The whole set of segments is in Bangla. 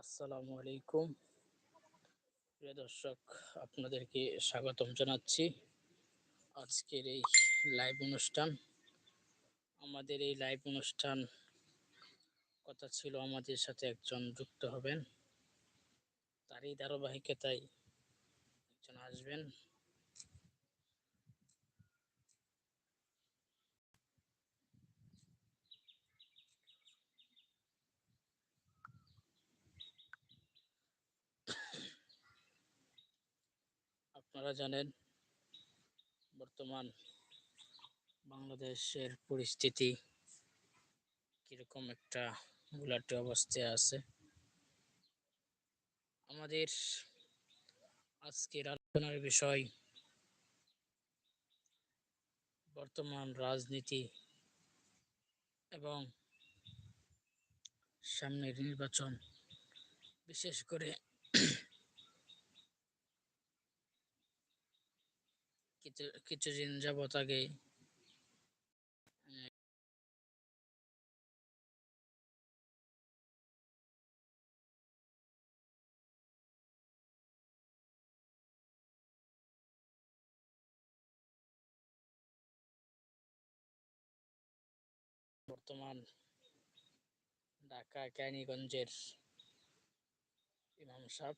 আসসালামু আলাইকুম। প্রিয় দর্শক, আপনাদেরকে স্বাগতম জানাচ্ছি। আজকের এই লাইভ অনুষ্ঠান, আমাদের এই লাইভ অনুষ্ঠান কথা ছিল আমাদের সাথে একজন যুক্ত হবেন। তারই ধারাবাহিকতায় একজন আসবেন। আপনারা জানেন, বর্তমান বাংলাদেশের পরিস্থিতি কীরকম একটা গুলাটি অবস্থায় আছে। আমাদের আজকের আলোচনার বিষয় বর্তমান রাজনীতি এবং সামনের নির্বাচন। বিশেষ করে কিছু কিছুদিন যাবত আগে। বর্তমান ঢাকা ক্যানিগঞ্জের ইমাম সাহেব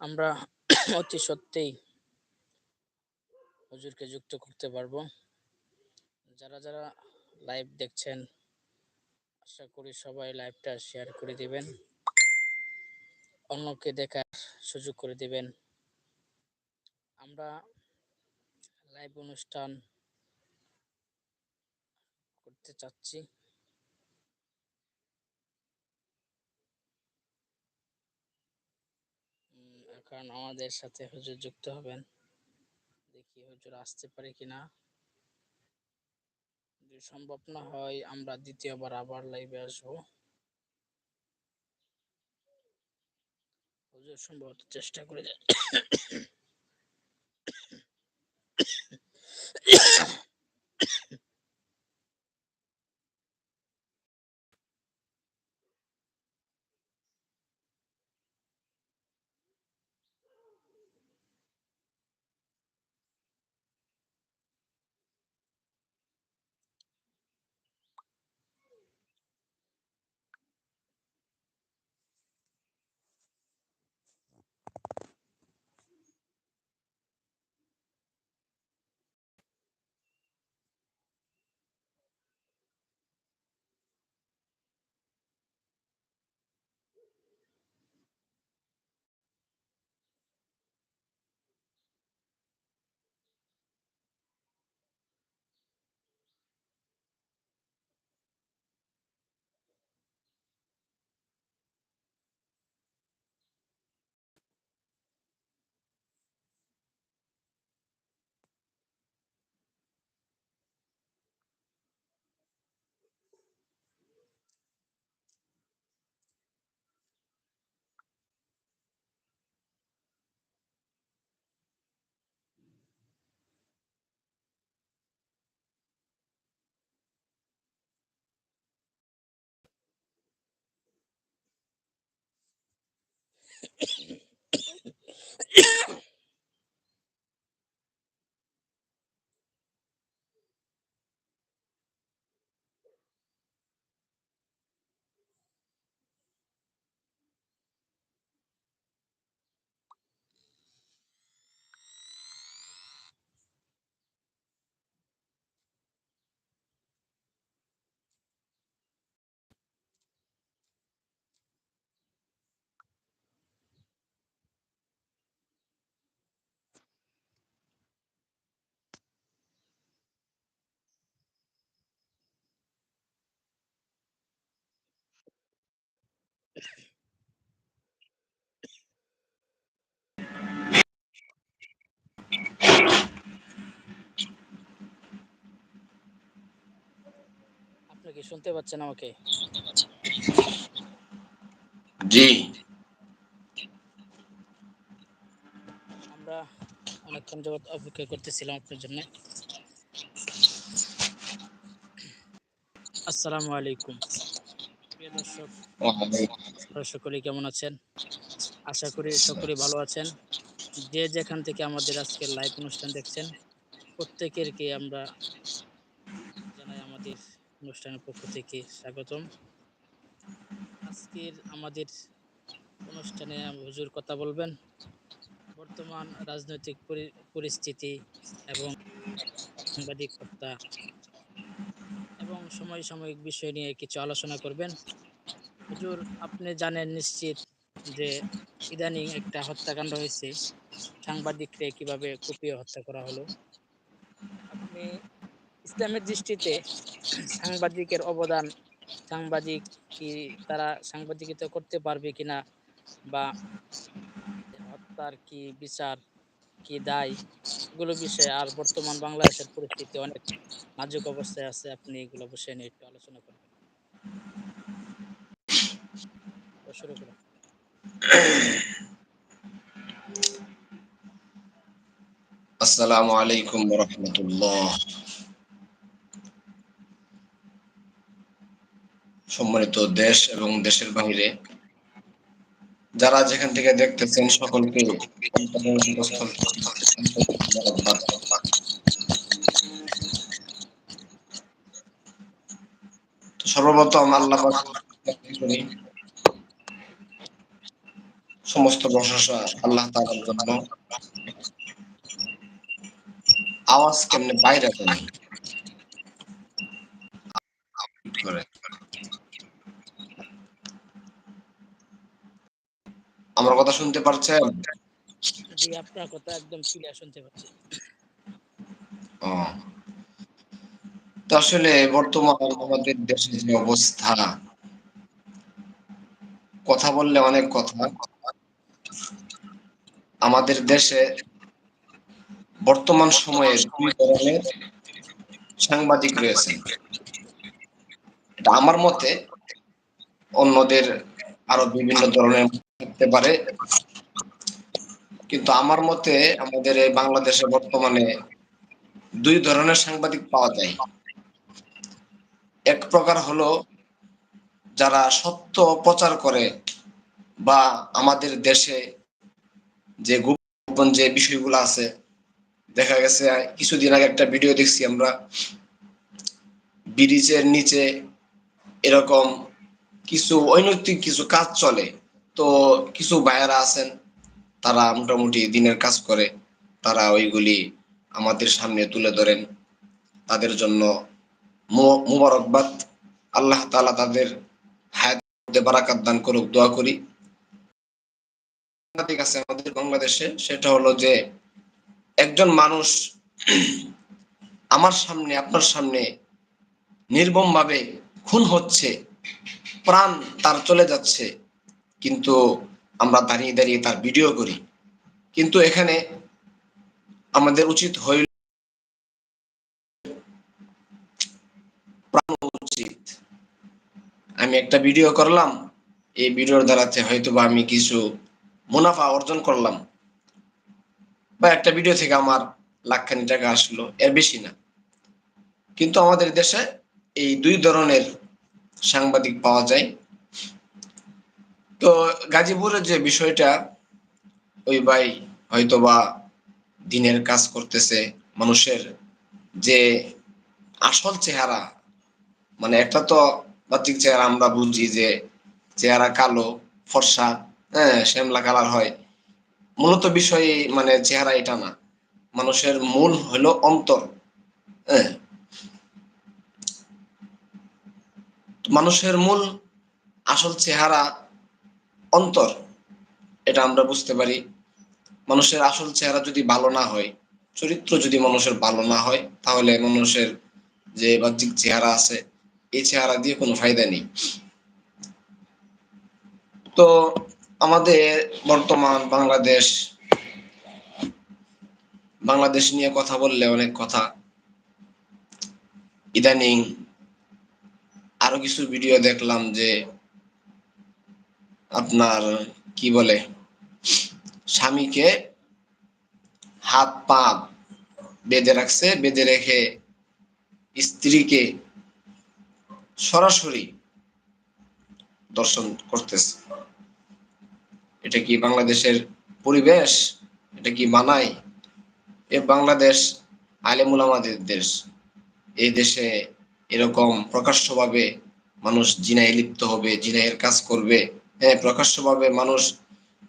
আমরা অতি সত্যিই হুজুরকে যুক্ত করতে পারব। যারা যারা লাইভ দেখছেন, আশা করি সবাই লাইভটা শেয়ার করে দিবেন। অন্যকে দেখার সুযোগ করে দিবেন। আমরা লাইভ অনুষ্ঠান করতে চাচ্ছি। এখন আমাদের সাথে হুজুর যুক্ত হবেন। দেখি হুজুর আসতে পারে কিনা। যদি সম্ভব না হয়, আমরা দ্বিতীয়বার আবার লাইভে আসব। হুজুর সম্ভবত চেষ্টা করে আপনি কি শুনতে পাচ্ছেন আমাকে জি আমরা অনেকক্ষণ যাবৎ অপেক্ষা করতেছিলাম আপনার জন্য আসসালামু আলাইকুম দর্শক সকলেই কেমন আছেন? আশা করি সকলেই ভালো আছেন। যে যেখান থেকে আমাদের আজকের লাইভ অনুষ্ঠান দেখছেন প্রত্যেকেরকে আমরা জানাই আমাদের অনুষ্ঠানের পক্ষ থেকে স্বাগতম। আজকের আমাদের অনুষ্ঠানে হুজুর কথা বলবেন। বর্তমান রাজনৈতিক পরি- পরিস্থিতি এবং সাংবাদিকতা এবং সময় সাময়িক বিষয় নিয়ে কিছু আলোচনা করবেন। হুজুর, আপনি জানেন নিশ্চিত যে ইদানিং একটা হত্যাকাণ্ড হয়েছে। সাংবাদিককে কীভাবে কুপিয়ে হত্যা করা হলো? আপনি ইসলামের দৃষ্টিতে সাংবাদিকের অবদান, সাংবাদিক কি তারা সাংবাদিকতা করতে পারবে কিনা বা হত্যার কি বিচার, কি দায়, এগুলো বিষয়ে আর বর্তমান বাংলাদেশের পরিস্থিতি অনেক নাজুক অবস্থায় আছে। আপনি এগুলো বিষয় নিয়ে একটু আলোচনা করবেন। সম্মানিত দেশ এবং দেশের বাইরে যারা যেখান থেকে দেখতেছেন সকলকে সর্বপ্রথম আল্লাহ করি সমস্ত প্রশংসা আল্লাহ তাআলার জন্য। আওয়াজ কেমনে বাইরে করে আমার কথা শুনতে পারছেন? জি আপনার কথা একদম ক্লিয়ার শুনতে পাচ্ছি। ও। তো আসলে বর্তমান আমাদের দেশের যে অবস্থা কথা বললে অনেক কথা। আমাদের দেশে বর্তমান সময়ে দুই ধরনের সাংবাদিক রয়েছে। এটা আমার মতে অন্যদের আরও বিভিন্ন ধরনের থাকতে পারে। কিন্তু আমার মতে আমাদের এই বাংলাদেশে বর্তমানে দুই ধরনের সাংবাদিক পাওয়া যায়। এক প্রকার হলো যারা সত্য প্রচার করে বা আমাদের দেশে যে গোপন যে বিষয়গুলো আছে, দেখা গেছে, কিছুদিন আগে একটা ভিডিও দেখছি আমরা। ব্রিজের নিচে এরকম কিছু অনৈতিক কিছু কাজ চলে। তো কিছু ভাইয়ারা আছেন, তারা মোটামুটি দিনের কাজ করে। তারা ওইগুলি আমাদের সামনে তুলে ধরেন। তাদের জন্য মোবারকবাদ। আল্লাহ তাআলা তাদের হায়াত বারাকাত দান করুক, দোয়া করি। সাংঘাতিক আছে আমাদের বাংলাদেশে, সেটা হলো যে একজন মানুষ আমার সামনে, আপনার সামনে নির্মম ভাবে খুন হচ্ছে, প্রাণ তার চলে যাচ্ছে, কিন্তু আমরা দাঁড়িয়ে দাঁড়িয়ে তার ভিডিও করি। কিন্তু এখানে আমাদের উচিত হইল প্রাণ উচিত। আমি একটা ভিডিও করলাম, এই ভিডিওর দ্বারাতে হয়তো বা আমি কিছু মুনাফা অর্জন করলাম। বা একটা ভিডিও থেকে আমার লাখখানি টাকা আসলো, এর বেশি না। কিন্তু আমাদের দেশে এই দুই ধরনের সাংবাদিক পাওয়া যায়। তো গাজীপুরের যে বিষয়টা, ওই ভাই হয়তো বা দিনের কাজ করতেছে, মানুষের যে আসল চেহারা মানে একটা তো বাহ্যিক চেহারা আমরা বুঝি যে চেহারা কালো, ফর্সা হ্যাঁ শ্যামলা কালার হয়। মূলত বিষয় মানে চেহারা এটা না। মানুষের মূল হলো অন্তর। হ্যাঁ। মানুষের মূল আসল চেহারা অন্তর, এটা আমরা বুঝতে পারি। মানুষের আসল চেহারা যদি ভালো না হয়, চরিত্র যদি মানুষের ভালো না হয়, তাহলে মানুষের যে বাহ্যিক চেহারা আছে, এই চেহারা দিয়ে কোনো ফায়দা নেই। তো আমাদের বর্তমান বাংলাদেশ বাংলাদেশ নিয়ে কথা বললে অনেক কথা। ইদানিং আরও কিছু ভিডিও দেখলাম যে আপনার কি বলে, স্বামীকে হাত পা বেঁধে রাখছে, বেঁধে রেখে স্ত্রীকে সরাসরি দর্শন করতেছে। এটা কি বাংলাদেশের পরিবেশ? এটা কি মানায়? এ বাংলাদেশ আলেমুল আমাদের দেশ। এই দেশে এরকম প্রকাশ্যভাবে মানুষ জিনায় লিপ্ত হবে জিনাইয়ের কাজ করবে। হ্যাঁ প্রকাশ্যভাবে মানুষ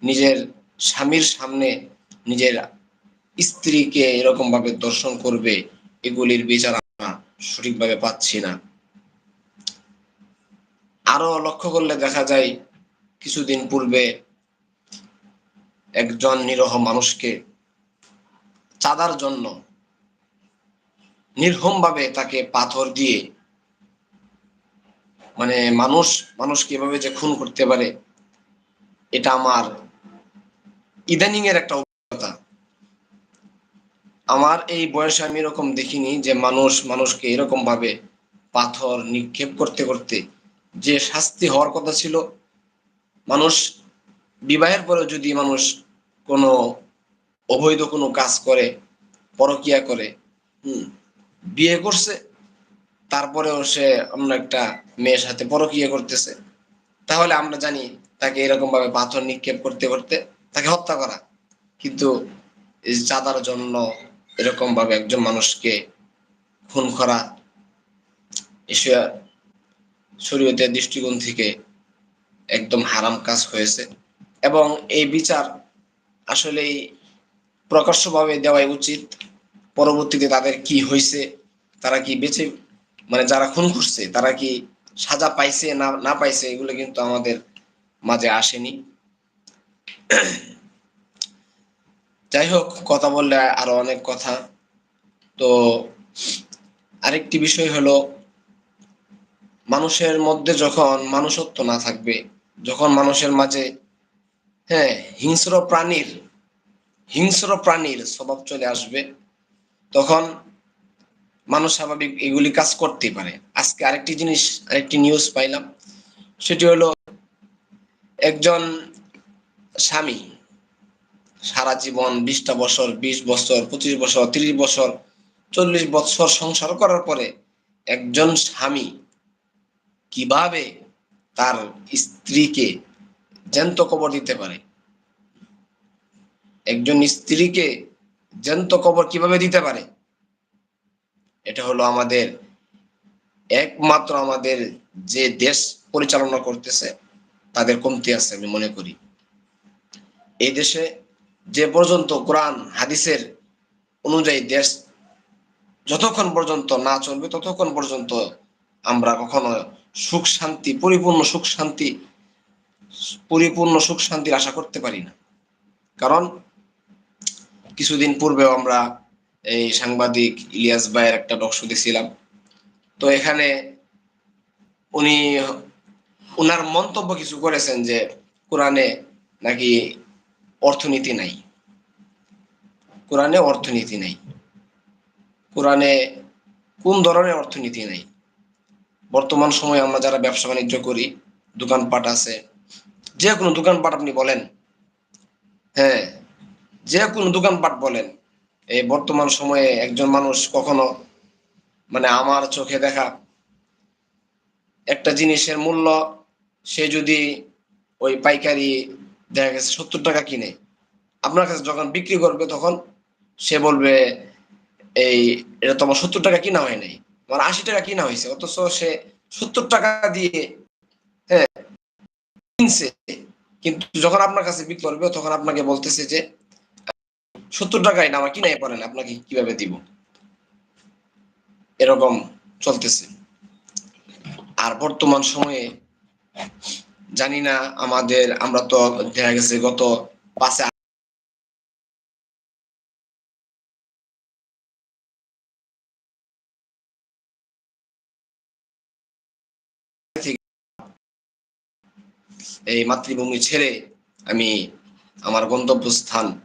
নিজের স্বামীর সামনে নিজের স্ত্রীকে এরকম ভাবে দর্শন করবে, এগুলির বিচার আমরা সঠিকভাবে পাচ্ছি না। আরও লক্ষ্য করলে দেখা যায়, কিছুদিন পূর্বে একজন নিরহ মানুষকে চাঁদার জন্য নির্মম ভাবে তাকে পাথর দিয়ে মানে মানুষ, মানুষকে এভাবে যে খুন করতে পারে, এটা আমার ইদানিং এর একটা অভিজ্ঞতা। আমার এই বয়সে আমি এরকম দেখিনি যে মানুষ, মানুষকে এরকম ভাবে পাথর নিক্ষেপ করতে করতে যে শাস্তি হওয়ার কথা ছিল, মানুষ বিবাহের পরে যদি মানুষ কোনো অবৈধ কোনো কাজ করে, পরকিয়া করে, হুম, বিয়ে করছে, তারপরেও সে অন্য একটা মেয়ের সাথে পরকিয়া করতেছে, তাহলে আমরা জানি তাকে এরকম ভাবে পাথর নিক্ষেপ করতে করতে তাকে হত্যা করা। কিন্তু চাঁদার জন্য এরকম ভাবে একজন মানুষকে খুন করা, এসে শরীয়তের দৃষ্টিকোণ থেকে একদম হারাম কাজ হয়েছে। এবং এই বিচার আসলেই প্রকাশ্যভাবে দেওয়াই উচিত। পরবর্তীতে তাদের কি হয়েছে তারা কি বেঁচে মানে যারা খুন করছে, তারা কি সাজা পাইছে না না পাইছে, এগুলো কিন্তু আমাদের মাঝে আসেনি। যাই হোক, কথা বললে আরও অনেক কথা। তো আরেকটি বিষয় হলো, মানুষের মধ্যে যখন মানুষত্ব না থাকবে, যখন মানুষের মাঝে হ্যাঁ হিংস্র প্রাণীর হিংস্র প্রাণীর স্বভাব চলে আসবে। তখন মানুষ স্বাভাবিক এগুলি কাজ করতে পারে। আজকে আরেকটি জিনিস, আরেকটি নিউজ পাইলাম। সেটি হলো একজন স্বামী, সারা জীবন বিশটা বছর, বিশ বছর, পঁচিশ বছর, তিরিশ বছর, চল্লিশ বছর সংসার করার পরে একজন স্বামী কীভাবে তার স্ত্রীকে জ্যান্ত কবর দিতে পারে। একজন স্ত্রীকে জ্যান্ত কবর কীভাবে দিতে পারে? এটা হলো আমাদের একমাত্র আমাদের যে দেশ পরিচালনা করতেছে, তাদের কমতি আছে আমি মনে করি। এই দেশে যে পর্যন্ত কোরআন, হাদিসের অনুযায়ী দেশ যতক্ষণ পর্যন্ত না চলবে, ততক্ষণ পর্যন্ত আমরা কখনো সুখ শান্তি, পরিপূর্ণ সুখ শান্তি পরিপূর্ণ সুখ শান্তির আশা করতে পারি না। কারণ কিছুদিন পূর্বেও আমরা এই সাংবাদিক ইলিয়াস ভাইয়ের একটা টকশো দেখছিলাম। তো এখানে উনি উনার মন্তব্য কিছু করেছেন যে, কোরআনে নাকি অর্থনীতি নাই? কোরআনে অর্থনীতি নাই। কোরআনে কোন ধরনের অর্থনীতি নাই? বর্তমান সময়ে আমরা যারা ব্যবসা বাণিজ্য করি, দোকানপাট আছে যে কোনো দোকানপাট আপনি বলেন। হ্যাঁ যে কোনো দোকানপাট বলেন। এই বর্তমান সময়ে একজন মানুষ কখনো মানে আমার চোখে দেখা একটা জিনিসের মূল্য, সে যদি ওই পাইকারি দেখা গেছে সত্তর টাকা কিনে, আপনার কাছে যখন বিক্রি করবে তখন সে বলবে, এই, এটা তোমার সত্তর টাকা কিনা হয় নাই। আমার আশি টাকা কিনা হয়েছে, অথচ সে সত্তর টাকা দিয়ে হ্যাঁ কিনছে, কিন্তু যখন আপনার কাছে বিক্রি করবে, তখন আপনাকে বলতেছে যে, সত্তর টাকায় না, আমার কিনাই পারেন আপনাকে কীভাবে দিব? এরকম চলতেছে। আর বর্তমান সময়ে জানি না, আমাদের, আমরা তো দেখা গেছে গত পাঁচে এই মাতৃভূমি ছেড়ে আমি আমার গন্তব্যস্থান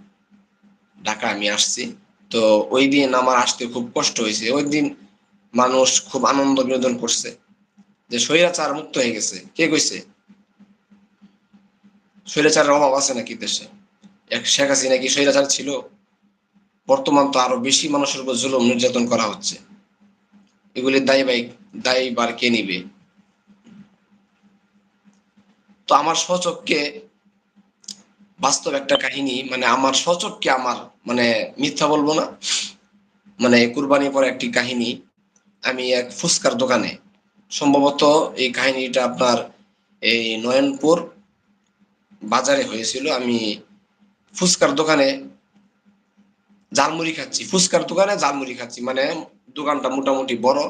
ঢাকা আমি আসছি। তো ওই দিন আমার আসতে খুব কষ্ট হয়েছে। ওই দিন মানুষ খুব আনন্দ বিনোদন করছে যে স্বৈরাচার মুক্ত হয়ে গেছে। কে কইছে? স্বৈরাচারের অভাব আছে নাকি দেশে? এক শেখ হাসিনা কি স্বৈরাচার ছিল? বর্তমান তো আরও বেশি মানুষের উপর জুলুম নির্যাতন করা হচ্ছে। এগুলি দায়ী দায়ী বার কে নিবে? তো আমার সচককে বাস্তব একটা কাহিনী মানে আমার সচককে আমার মানে মিথ্যা বলব না মানে কুরবানি পর একটি কাহিনী, আমি এক ফুচকার দোকানে। সম্ভবত এই কাহিনীটা আপনার এই নয়নপুর বাজারে হয়েছিল। আমি ফুচকার দোকানে জালমুড়ি খাচ্ছি, ফুচকার দোকানে জালমুড়ি খাচ্ছি মানে দোকানটা মোটামুটি বড়,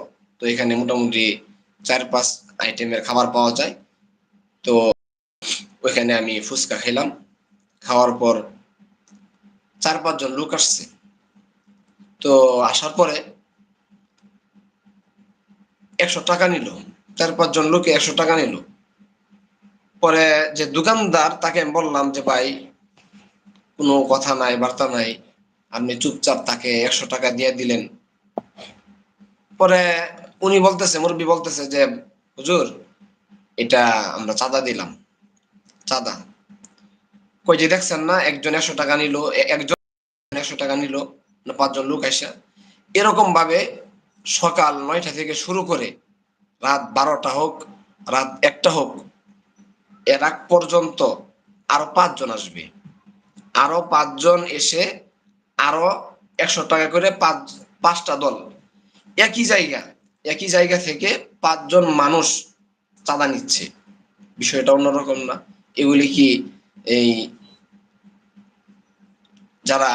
তো এখানে মোটামুটি চার পাঁচ আইটেমের খাবার পাওয়া যায়। তো ওইখানে আমি ফুচকা খেলাম। খাওয়ার পর চার পাঁচজন লোক আসছে। তো আসার পরে একশো টাকা নিল। চার পাঁচজন লোকে একশো টাকা নিল। পরে যে দোকানদার, তাকে বললাম যে, ভাই, কোনো কথা নাই, বার্তা নাই। আপনি চুপচাপ তাকে একশো টাকা দিয়ে দিলেন। পরে উনি বলতেছে, মুরব্বী বলতেছে যে, হুজুর, এটা আমরা চাঁদা দিলাম। চাঁদা। কই যে দেখছেন না, একজন একশো টাকা নিল একজন একশো টাকা নিল পাঁচজন লোক আসা এরকম ভাবে সকাল নয়টা থেকে শুরু করে রাত বারোটা হোক, রাত একটা হোক, এর আগ পর্যন্ত আরও পাঁচজন আসবে। আরও পাঁচজন এসে আরও একশো টাকা করে পাঁচ, পাঁচটা দল। একই জায়গা একই জায়গা থেকে পাঁচজন মানুষ চাঁদা নিচ্ছে। বিষয়টা অন্যরকম না। এগুলি কি এই যারা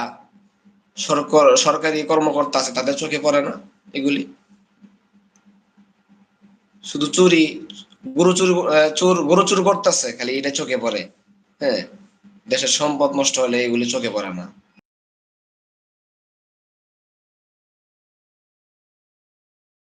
সরকার কর্মকর্তা আছে, তাদের চোখে পড়ে না এগুলি? শুধু চুরি, গরু চুর চোর, গরু চুর করতেছে, খালি এটা চোখে পড়ে। হ্যাঁ দেশের সম্পদ নষ্ট হলে এগুলি চোখে পড়ে না।